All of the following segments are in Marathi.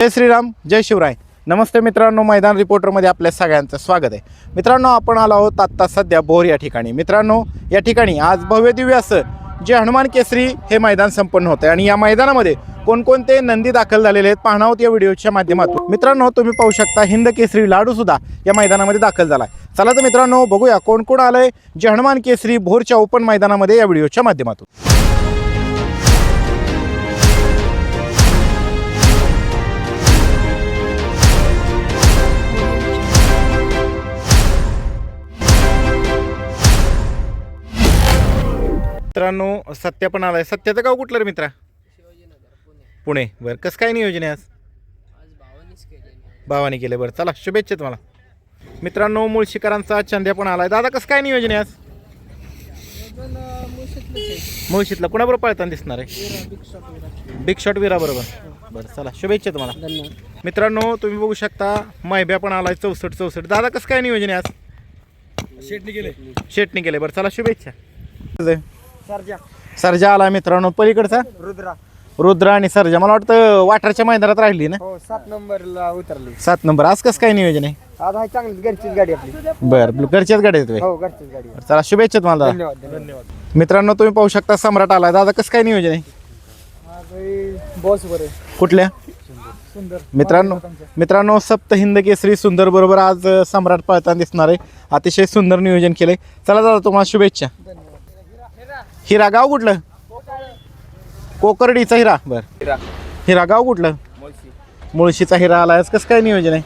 जय श्रीराम जय शिवराय. नमस्ते मित्रांनो मैदान रिपोर्टरमध्ये आपल्या सगळ्यांचं स्वागत आहे. मित्रांनो आपण आलो आहोत आत्ता सध्या बोर या ठिकाणी. मित्रांनो या ठिकाणी आज भव्य दिव्य असं जे हनुमान केसरी हे मैदान संपन्न होतं आणि या मैदानामध्ये कोणकोणते नंदी दाखल झालेले आहेत पाहणार आहोत या व्हिडिओच्या माध्यमातून. मित्रांनो तुम्ही पाहू शकता हिंद केसरी लाडू सुद्धा या मैदानामध्ये दाखल झाला आहे चला तर मित्रांनो बघूया कोण कोण आलंय जे हनुमान केसरी भोरच्या ओपन मैदानामध्ये या व्हिडिओच्या माध्यमातून. मित्रांनो सत्य पण आलाय. सत्याचं गाव कुठलं रे मित्रा? पुणे. बरं कसं काय नियोजन आहे आज? भावाने केलं बरं चला शुभेच्छा तुम्हाला. मित्रांनो मुळशीकरांचा चंद्या पण आलाय. दादा कसं काय नियोजन आहे आज? मुळशीतला कुणाबरोबर पळताना दिसणार आहे? बिग शॉट विरा बरोबर. बरं चला शुभेच्छा तुम्हाला. मित्रांनो तुम्ही बघू शकता मैब्या पण आलाय चौसष्ट चौसष्ट. दादा कसं काय नियोजन आहे आज? शेटने गेले शेटने केले बरं चला शुभेच्छा. सरजा. सर्जा आला मित्रांनो. पलीकडचा? रुद्रा. रुद्र आणि सर्जा. मला वाटतं वाटरच्या मैदानात राहिली ना? हो सात नंबरला उतरली. सात नंबर. आज कसं काय नियोजन आहे? आज आहे चांगली घरचीच गाडी आपली. बरं घरच्याच गाड्या आहेत हो घरचीच गाडी चला शुभेच्छा तुम्हाला. धन्यवाद धन्यवाद. मित्रांनो तुम्ही पाहू शकता सम्राट आला दादा कसं काय नियोजन आहे? बॉस बरे कुठल्या? सुंदर. मित्रांनो मित्रांनो सप्त हिंद केसरी सुंदर बरोबर आज अं, सम्राट पळताना दिसणार आहे. अतिशय सुंदर नियोजन केलंय. चला दादा तुम्हाला शुभेच्छा. हिरा गाव कुठलं? कोकर्डीचा हिरा. बर. हिरा. गाव कुठलं? मुळशीचा हिरा आला आज कसं काय नियोजन आहे?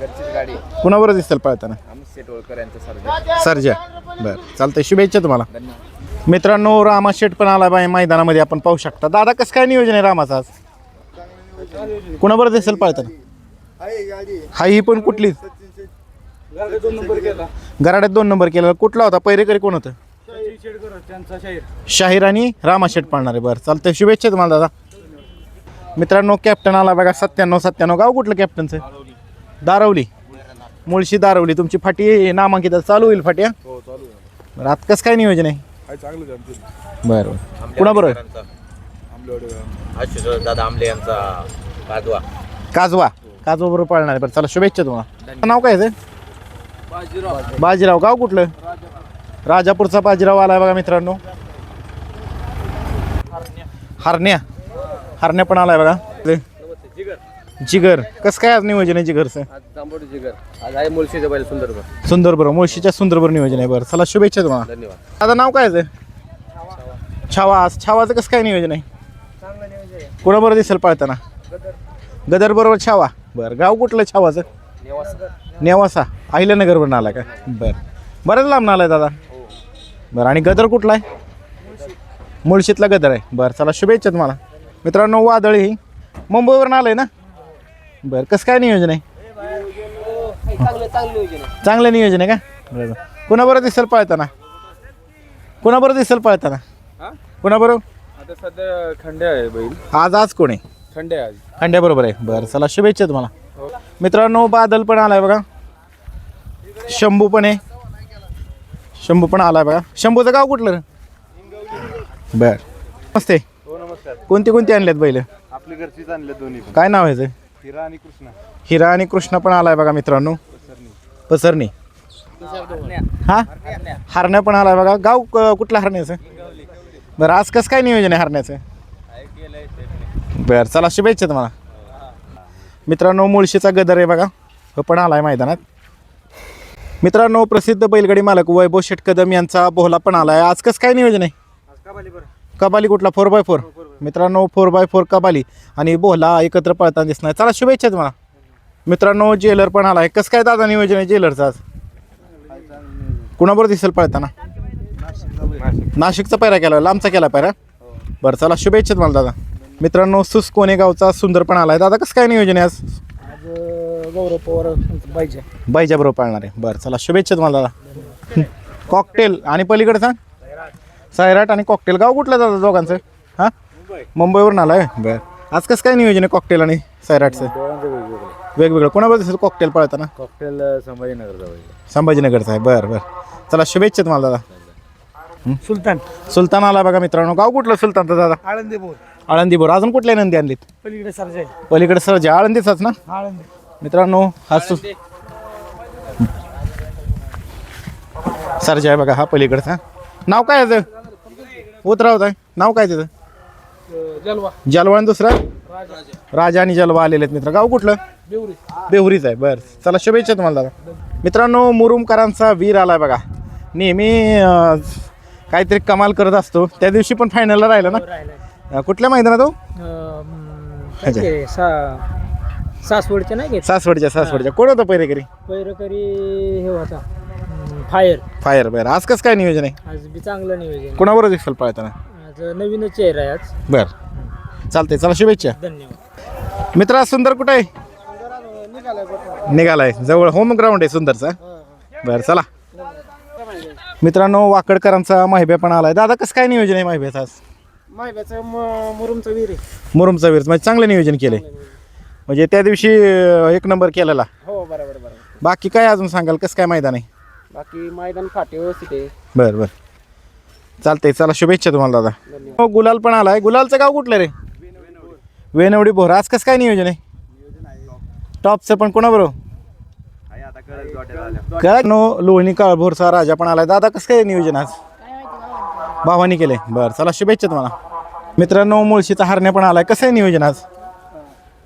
घरचीच गाडी कुणाबरोबर दिसेल पळताना? आम्ही सरजा. सर्जा. बर. चालतंय. शुभेच्छा तुम्हाला. धन्यवाद. मित्रांनो रामा शेट पण आला बाय मैदानामध्ये. आपण पाहू शकता. दादा कसं काय नियोजन आहे रामाचं आज? कुणाबरोबर दिसेल पळताना? हा ही पण कुठली? दोन नंबर केला. गराड्यात दोन नंबर केला. कुठला होता? पहिरेकरी कोण होतं? त्यांचा शाहीर. शाहीर आणि रामा शेट पाळणार. आहे बरं चालतंय. शुभेच्छा तुम्हाला दादा. मित्रांनो कॅप्टन आला बघा सत्त्याण्णव सत्त्याण्णव. गाव कुठलं कॅप्टनचं दारवली. मुळशी दारवली. तुमची फाटी नामांकित आहे. चालू होईल फाटी हा? बरं आता कसं काय नियोजन आहे? आहे चांगलं बरं. बरं कुणाबरोबर? आमच्याकडे दादा आमले यांचा काजवा. काजवा. काजवा बरोबर पाळणार. आहे बरं चला शुभेच्छा तुम्हाला. नाव काय आहे ते? बाजीराव. गाव कुठलं? राजापूरचा बाजीराव आहे बघा मित्रांनो. हरण्या. हरण्या पण आलाय बघा. ते. जिगर. कसं काय आज नियोजन आहे जिगरचं? जिगर सुंदर बरं मुळशीच्या सुंदर बरं नियोजन आहे बरं. चला शुभेच्छा तुम्हाला. धन्यवाद आता नाव काय आहे छावा. आज छावाचं कसं काय नियोजन आहे? नियोजन आहे कोणाबरोबर दिसेल पाळताना? गदर बरोबर छावा. बरं. गाव कुठलं छावाचं? नेवासा. अहिल्यानगरवरून आला का? बरं. बरंच लांब आलाय दादा. बरं आणि गदर कुठला आहे? मुळशीतला गदर आहे. बरं चला शुभेच्छा तुम्हाला. मित्रांनो वादळी ही मुंबईवरून आलंय ना? बरं कसं काय नियोजन आहे? चांगलं नियोजन आहे चांगलं नियोजन आहे का? बरं कुणाबरोबर दिसेल पळताना? कुणाबरोबर दिसेल पळताना? हा? कुणाबरोबर? आता सध्या खंडे आहे बैल. आज आज कोण आहे? खंडे आहे आज. खंड्याबरोबर आहे. बरं चला शुभेच्छा तुम्हाला. मित्रांनो बादल पण आलाय बघा. शंभू पण आहे. शंभू पण आलाय बघा. शंभूचं गाव कुठलं रे? बर. नमस्ते. हो नमस्कार. कोणती कोणती आणल्यात बैल? आपली घरचीच आणले दोन्ही काय नाव आहे याचं? हिरा आणि कृष्णा. हिरा आणि कृष्णा पण आलाय बघा मित्रांनो. पसरणी. हा? हरण्या पण आलाय बघा. गाव क- कुठलं हरण्याचं? बरं आज कसं काय नियोजन आहे हरण्याचं? बरं चला शुभेच्छा तुम्हाला. मित्रांनो मुळशीचा गदर आहे बघा. हो पण आलाय मैदानात. मित्रांनो प्रसिद्ध बैलगाडी मालक वैभव शेट कदम यांचा बोहला पण आलाय. आज कसं काय नियोजन आहे? कबाली कुठला? फोर बाय फोर मित्रांनो फोर बाय फोर कबाली आणि बोहला एकत्र पळताना दिसणार. चला शुभेच्छा तुम्हाला. मित्रांनो जेलर पण आलाय. कसं काय दादा नियोजन आहे जेलरचं आज? कुणाबरोबर दिसेल पळताना? नाशिकचा पैरा केला लांबचा केला पैरा बरं चला शुभेच्छा तुम्हाला दादा. मित्रांनो सुस कोणे गावचा सुंदर पण आलाय. दादा कसं काय नियोजन आहे आज? गौरव पवार पाहिजे. बाईच्या बरोबर पाळणार. आहे बरं चला शुभेच्छा तुम्हाला दादा. कॉकटेल आणि पलीकडे सांग. सायराट आणि कॉकटेल. गाव कुठलं दादा दोघांचं? हां? मुंबईवरून आलाय? बरं. आज कसं काय नियोजन आहे कॉकटेल आणि सायराटचं? वेगवेगळं. कोणाबरोबर दिसेल कॉकटेल पळताना? कॉकटेल संभाजीनगरचा संभाजीनगरचा आहे. बरं बरं. चला शुभेच्छा तुम्हाला दादा. सुलतान. सुलतान आला बघा मित्रांनो. गाव कुठलं सुलतानचं दादा? आळंदी बोल आळंदी बरोबर अजून कुठल्या नंदी आणलीत? पलीकडे सरजाई. पलीकडे सरजा आळंदीचाच ना? आळंदी. मित्रांनो हा सु सरजा आहे बघा हा पलीकडचा. नाव काय याचं उतरावत आहे नाव काय त्याचं? जलवा. जलवा आणि दुसरा? राजा. आणि जलवा आलेले आहेत मित्र. गाव कुठलं? बेहुरीच आहे बरं. चला शुभेच्छा तुम्हाला दादा. मित्रांनो मुरुमकरांचा वीर आलाय बघा. नेहमी काहीतरी कमाल करत असतो. त्या दिवशी पण फायनलला राहिला ना? अं, कुठल्या मैदानात हो? सासवडचे नाही घेत? सासवडच्या सासवडच्या. कोण होतं पहिरेकरी पैरकरी हे होता. फायर. फायर बरं. आज कसं काय नियोजन आहे? आज बी चांगलं नियोजन कोणाबरोबर दिसेल पळताना? आज नवीनच चेहरा आहे आज. बरं. चालतंय चला शुभेच्छा. धन्यवाद. मित्रा सुंदर कुठे आहे? निघालाय जवळ होम ग्राउंड आहे सुंदरचा बरं चला. मित्रांनो वाकडकरांचा माहिब्या पण आलाय. दादा कसं काय नियोजन आहे माहिब्याचं आज? माहिती मुरुमचं वीर आहे. मुरुमचा वीर म्हणजे चांगलं नियोजन केलंय. म्हणजे त्या दिवशी अं, एक नंबर केलेला. हो बरोबर बरोबर. बाकी काय अजून सांगाल? कसं काय मैदान आहे? बाकी मैदान फाटे व्यवस्थित आहे. बरं बरं. चालतंय चला शुभेच्छा तुम्हाला दादा. हो गुलाल पण आलाय. गुलालचं गाव कुठलं रे? वेनवडी बोर. आज कसं काय नियोजन आहे? टॉपचं पण कोणाबरोबर? काय नो लोणी काळभोरचा राजा पण आलाय. दादा कसं काय नियोजन आज? भावानी केलंय. बरं चला शुभेच्छा तुम्हाला. मित्रांनो मुळशीचा हरण्या पण आलाय. कसं आहे नियोजन आज?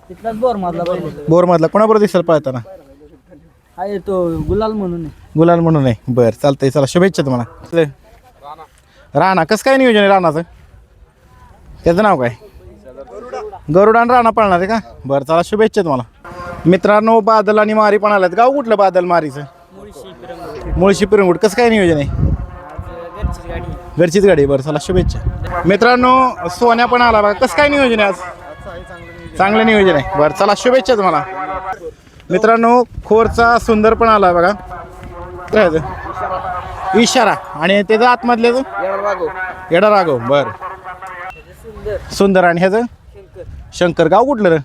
तिथलाच बोर मधला पहिले. बोरमधला कोणाबरोबर दिसेल पळताना आहे तो गुलाल म्हणून गुलाल म्हणून आहे. बरं चालतंय. चला शुभेच्छा तुम्हाला. राणा कसं काय नियोजन आहे राणाचं? त्याचं नाव काय? गरुड आणि राणा पळणार आहे का? बरं चला शुभेच्छा तुम्हाला. मित्रांनो बादल आणि मारी पण आल्यात. गाव कुठलं बादल मारीचं? मुळशी पिरंगुड कसं काय नियोजन आहे? घरचीच गाडी. आहे. बरं चला शुभेच्छा. मित्रांनो सोन्या पण आला बघा. कसं काय नियोजन आहे आज? चांगलं नियोजन आहे. बरं चला शुभेच्छा तुम्हाला. मित्रांनो खोरचा सुंदर पण आला बघा. काय? इशारा. आणि त्याचं आतमधल्याचं येडा राघव बर. सुंदर आणि ह्याचं? शंकर. गाव कुठलं रे?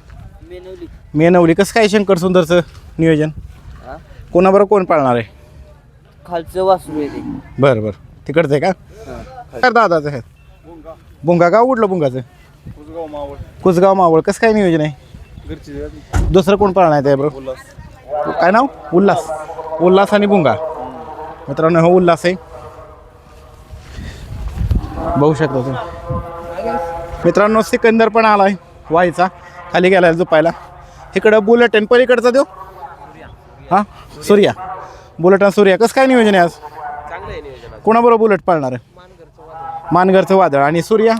मेनवली. कसं काय शंकर सुंदरचं नियोजन? कोणाबरोबर कोण पाळणार आहे? खालचं वासरू आहे बरं बरं. तिकडचं आहे का? दादाचं आहे. बुंगा. गाव कुठलं बुंगाचं? कुसगाव मावळ. कसं काय नियोजन आहे? दुसरं कोण पाळणार आहे त्या बरोबर काय नाव? उल्हास. उल्हास आणि बुंगा. मित्रांनो हा उल्हास आहे. बघू शकता तुम्ही. मित्रांनो सिकंदर पण आलाय वाईचा. खाली गेलाय झोपायला. इकडं बुलेट आणि पलीकडचा देऊ? हां? सूर्या. बुलेट आणि सूर्या. कसं काय नियोजन आहे आज? कोणाबरोबर बुलेट पाळणार आहे? मानगरचं वादळ. आणि सूर्या?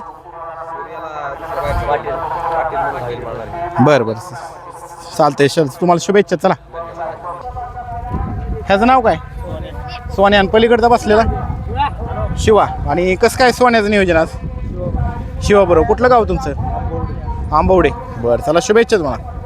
बरं बरं. चालतंय चल तुम्हाला शुभेच्छा चला. ह्याचं नाव काय? सोन्या. पलीकडचा बसलेला? शिवा. आणि कसं काय सोन्याचं नियोजन आज? शिवा बरोबर. कुठलं गाव तुमचं? आंबवडे. बरं चला शुभेच्छा तुम्हाला.